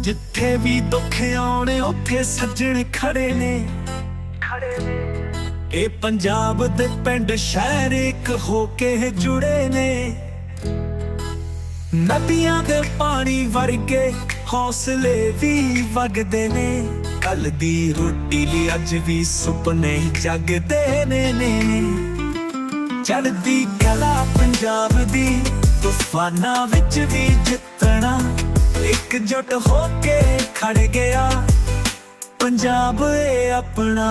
ਜਿੱਥੇ ਵੀ ਦੁੱਖ ਆਉਣੇ, ਉੱਥੇ ਸੱਜਣ ਖੜੇ ਨੇ। ਖੜੇ ਨੇ ਇਹ ਪੰਜਾਬ ਦੇ ਪਿੰਡ ਸ਼ਹਿਰ ਇੱਕ ਹੋ ਕੇ ਜੁੜੇ ਨੇ। ਨਦੀਆਂ ਦੇ ਪਾਣੀ ਵਰਗੇ ਹੌਸਲੇ ਵੀ ਵਗਦੇ ਨੇ। ਕੱਲ ਦੀ ਰੋਟੀ ਲਈ ਅੱਜ ਵੀ ਸੁਪਨੇ ਜਗਦੇ ਨੇ ਨੇ। ਚੜਦੀ ਕਲਾ ਪੰਜਾਬ ਦੀ, ਤੂਫਾਨਾਂ ਵਿੱਚ ਵੀ ਜਿੱਤਣਾ। ਇੱਕ ਇਕਜੁੱਟ ਹੋ ਕੇ ਖੜ ਗਿਆ, ਪੰਜਾਬ ਏ ਆਪਣਾ।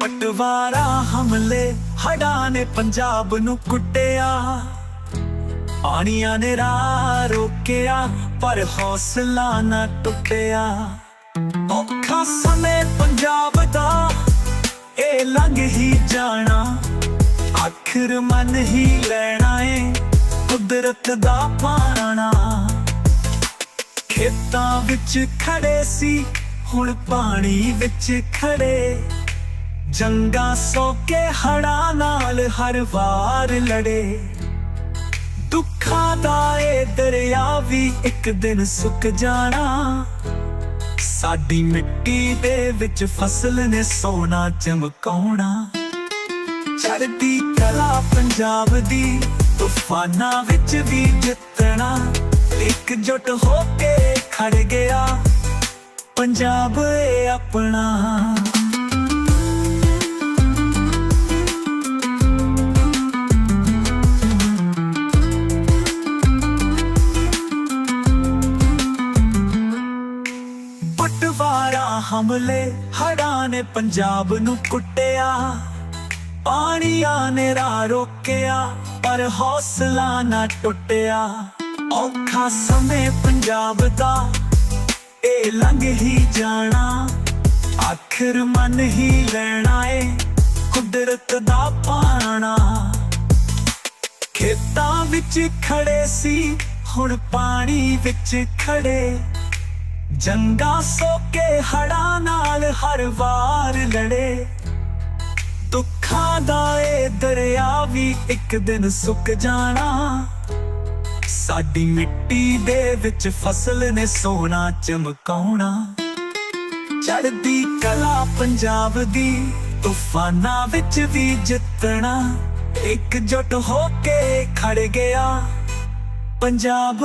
ਪਟਵਾਰਾ ਹਮਲੇ ਹੜਾਂ ਨੇ ਪੰਜਾਬ ਨੂੰ ਕੁੱਟਿਆ। ਪਾਣੀਆਂ ਨੇ ਰਾਹ ਰੋਕਿਆ, ਪਰ ਹੌਸਲਾ ਨਾ ਟੁੱਟਿਆ। ਔਖਾ ਸਮੇਂ ਪੰਜਾਬ ਦਾ, ਇਹ ਲੰਘ ਹੀ ਜਾਣਾ। ਆਖਰ ਮਨ ਹੀ ਲੈਣਾ ਏ, ਕੁਦਰਤ ਦਾ ਪਾਣਾ ਖੇਤਾਂ ਵਿੱਚ ਖੜੇ ਸੀ, ਹੁਣ ਪਾਣੀ ਵਿੱਚ ਖੜੇ। ਜੰਗਾਂ ਸੋਕੇ ਹੜਾਂ ਨਾਲ ਹਰ ਵਾਰ ਲੜੇ। ਦਾ ਇਹ ਦਰਿਆ ਵੀ ਇੱਕ ਦਿਨ ਸੁੱਕ ਜਾਣਾ। ਸਾਡੀ ਮਿੱਟੀ ਦੇ ਵਿੱਚ ਫਸਲ ਨੇ ਸੋਨਾ ਚਮਕਾਉਣਾ। ਚੜਦੀ ਕਲਾ ਪੰਜਾਬ ਦੀ ਤੂਫਾਨਾਂ ਵਿੱਚ ਵੀ ਜਿੱਤਣਾ। ਇੱਕ ਇਕਜੁੱਟ ਹੋ ਕੇ ਖੜ ਗਿਆ, ਪੰਜਾਬ ਏ ਆਪਣਾ। ਪਟਵਾਰਾ ਹਮਲੇ ਹੜਾਂ ਨੇ ਪੰਜਾਬ ਨੂੰ ਕੁੱਟਿਆ। ਪਾਣੀਆਂ ਨੇ ਰਾਹ ਰੋਕਿਆ, ਪਰ ਹੌਸਲਾ ਨਾ ਟੁੱਟਿਆ। ਔਖਾ ਸਮੇਂ ਪੰਜਾਬ ਦਾ, ਇਹ ਲੰਘ ਹੀ ਜਾਣਾ। ਆਖਰ ਮਨ ਹੀ ਲੈਣਾ ਏ, ਕੁਦਰਤ ਦਾ ਪਾਣਾ। ਖੇਤਾਂ ਵਿੱਚ ਖੜੇ ਸੀ, ਹੁਣ ਪਾਣੀ ਵਿੱਚ ਖੜੇ ਜੰਗਾਂ ਸੋ ਕੇ ਨਾਲ ਹਰ ਵਾਰ ਲੜੇ। ਦੁੱਖਾਂ ਦਾ ਇਹ ਦਰਿਆ ਵੀ ਇੱਕ ਦਿਨ ਸੁੱਕ ਜਾਣਾ। ਸਾਡੀ ਮਿੱਟੀ ਦੇ ਵਿੱਚ ਫਸਲ ਨੇ ਸੋਨਾ ਚਮਕਾਉਣਾ। ਚੜਦੀ ਕਲਾ ਪੰਜਾਬ ਦੀ, ਤੂਫਾਨਾਂ ਵਿੱਚ ਵੀ ਜਿੱਤਣਾ। ਇੱਕ ਇਕਜੁੱਟ ਹੋ ਕੇ ਖੜ ਗਿਆ। ਪੰਜਾਬ